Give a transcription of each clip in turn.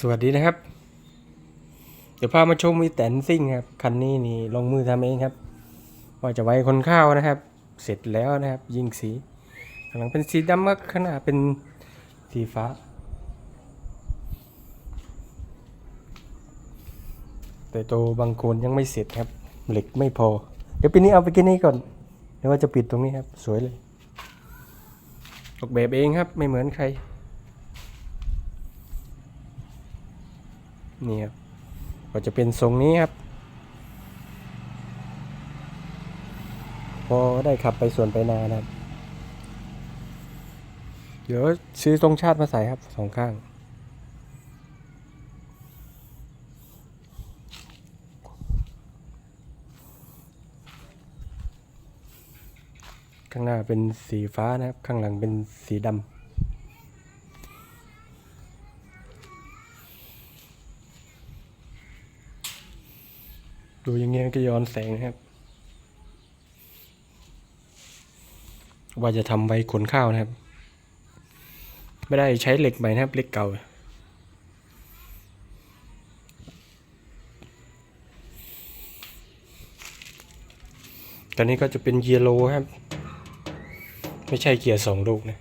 สวัสดีนะครับ เดี๋ยวพามาชมมีแตนซิ่งครับคันนี้นี่ลงมือทำเองครับว่าจะไว้คนข้าวนะครับ เสร็จแล้วนะครับ ยิงสีข้างหลังเป็นสีดำครับข้างหน้าเป็นสีฟ้า แต่ตัวบางโคนยังไม่เสร็จครับ เหล็กไม่พอ เดี๋ยวปีนี้เอาไปกินนี่ก่อนเดี๋ยวว่าจะปิดตรงนี้ครับ สวยเลยออกแบบเองครับไม่เหมือนใคร นี่ครับก็จะเป็นทรงนี้ครับ พอได้ขับไปส่วนไปนานะครับ เดี๋ยวซื้อทรงชาติมาใส่ครับสองข้างข้างหน้าเป็นสีฟ้านะครับ ข้างหลังเป็นสีดำ ดูอย่างเงี้ยก็ย้อนแสงนะครับ ว่าจะทำไว้ขนข้าวนะครับ ไม่ได้ใช้เหล็กใหม่นะครับเหล็กเก่าตอนนี้ก็จะเป็นเกียร์โลครับ ไม่ใช่เกียร์สองลูกนะ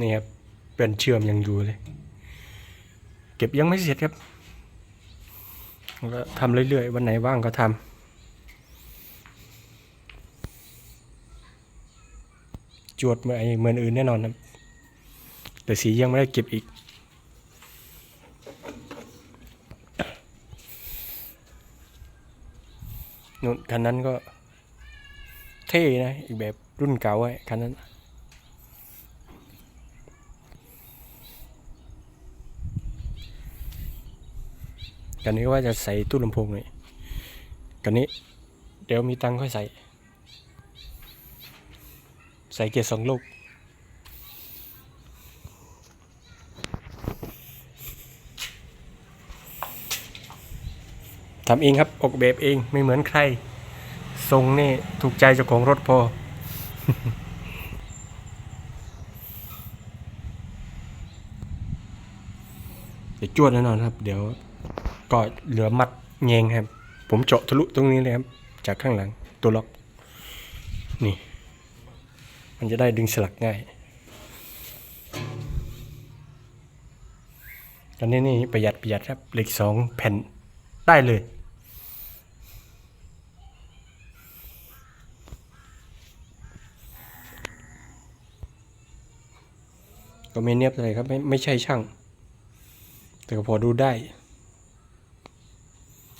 นี่ครับ เป็นเชื่อมยังอยู่เลย เก็บยังไม่เสร็จครับ ก็ทำเรื่อยๆ วันไหนว่างก็ทำจวดเหมือนเหมือนอื่นแน่นอนครับแต่สียังไม่ได้เก็บอีกนู่นคันนั้นก็เท่นะ อีกแบบรุ่นเก่าไอ้คันนั้น กันนี้ว่าจะใส่ตู้ลำโพงเลยกันนี้ เดี๋ยวมีตังค่อยใส่ ใส่เกียร์สองลูกทำเองครับ ออกแบบเองไม่เหมือนใคร ทรงนี่ถูกใจเจ้าของรถพอ เดี๋ยวจวดแน่นอนครับ เดี๋ยว ก็เหลือมัดเงงครับ ผมเจาะทะลุตรงนี้เลยครับ จากข้างหลังตัวล็อก นี่ มันจะได้ดึงสลักง่ายตอนนี้นี่ประหยัดประหยัดครับเหล็กสองแผ่นได้เลยก็ไม่เนียบเลยครับไม่ไม่ใช่ช่าง แต่ก็พอดูได้